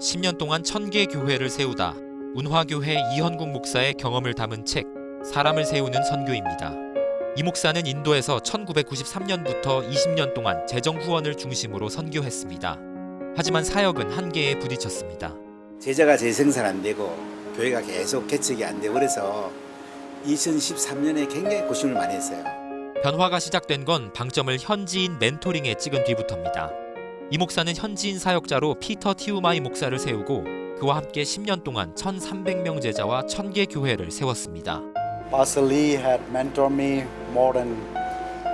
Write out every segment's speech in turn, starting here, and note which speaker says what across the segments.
Speaker 1: 10년 동안 천개 교회를 세우다 운화교회 이현국 목사의 경험을 담은 책 사람을 세우는 선교입니다. 이 목사는 인도에서 1993년부터 20년 동안 재정 후원을 중심으로 선교했습니다. 하지만 사역은 한계에 부딪혔습니다.
Speaker 2: 제자가 재생산 안 되고 교회가 계속 개척이 안 되고 그래서 2013년에 굉장히 고심을 많이 했어요.
Speaker 1: 변화가 시작된 건 방점을 현지인 멘토링에 찍은 뒤부터입니다. 이 목사는 현지인 사역자로 피터 티우마이 목사를 세우고 그와 함께 10년 동안 1,300명 제자와 1,000개 교회를 세웠습니다.
Speaker 3: Pastor Lee had mentored me more than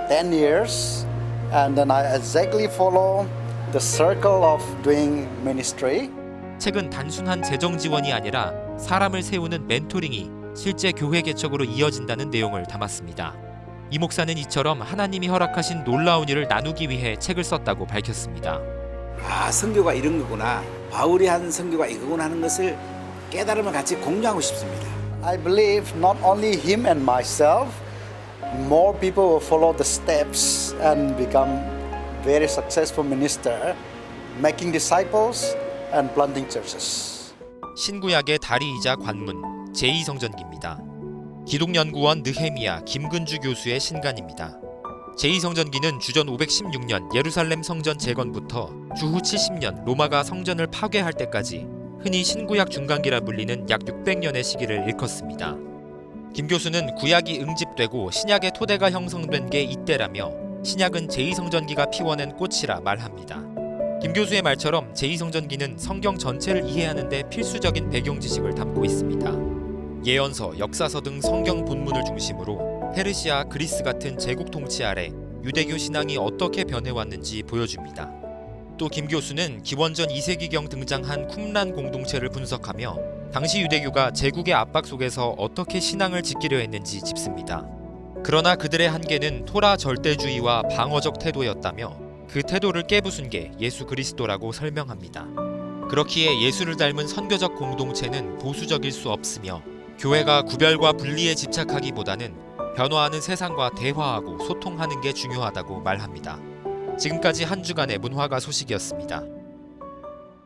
Speaker 3: 10 years, and then I exactly follow the circle of doing ministry.
Speaker 1: 책은 단순한 재정 지원이 아니라 사람을 세우는 멘토링이 실제 교회 개척으로 이어진다는 내용을 담았습니다. 이 목사는 이처럼 하나님이 허락하신 놀라운 일을 나누기 위해 책을 썼다고 밝혔습니다.
Speaker 2: 아, 선교가 이런 거구나. 바울이 한 선교가 이거구나 하는 것을 깨달음을 같이 공유하고 싶습니다.
Speaker 3: I believe not only him and myself, more people will follow the steps and become very successful minister, making disciples and planting churches.
Speaker 1: 신구약의 다리이자 관문 제2성전기입니다. 기독연구원 느헤미야 김근주 교수의 신간입니다. 제2성전기는 주전 516년 예루살렘 성전 재건부터 주후 70년 로마가 성전을 파괴할 때까지 흔히 신구약 중간기라 불리는 약 600년의 시기를 일컫습니다. 김 교수는 구약이 응집되고 신약의 토대가 형성된 게 이때라며 신약은 제2성전기가 피워낸 꽃이라 말합니다. 김 교수의 말처럼 제2성전기는 성경 전체를 이해하는 데 필수적인 배경 지식을 담고 있습니다. 예언서, 역사서 등 성경 본문을 중심으로 페르시아, 그리스 같은 제국 통치 아래 유대교 신앙이 어떻게 변해왔는지 보여줍니다. 또 김 교수는 기원전 2세기경 등장한 쿰란 공동체를 분석하며 당시 유대교가 제국의 압박 속에서 어떻게 신앙을 지키려 했는지 짚습니다. 그러나 그들의 한계는 토라 절대주의와 방어적 태도였다며 그 태도를 깨부순 게 예수 그리스도라고 설명합니다. 그렇기에 예수를 닮은 선교적 공동체는 보수적일 수 없으며 교회가 구별과 분리에 집착하기보다는 변화하는 세상과 대화하고 소통하는 게 중요하다고 말합니다. 지금까지 한 주간의 문화가 소식이었습니다.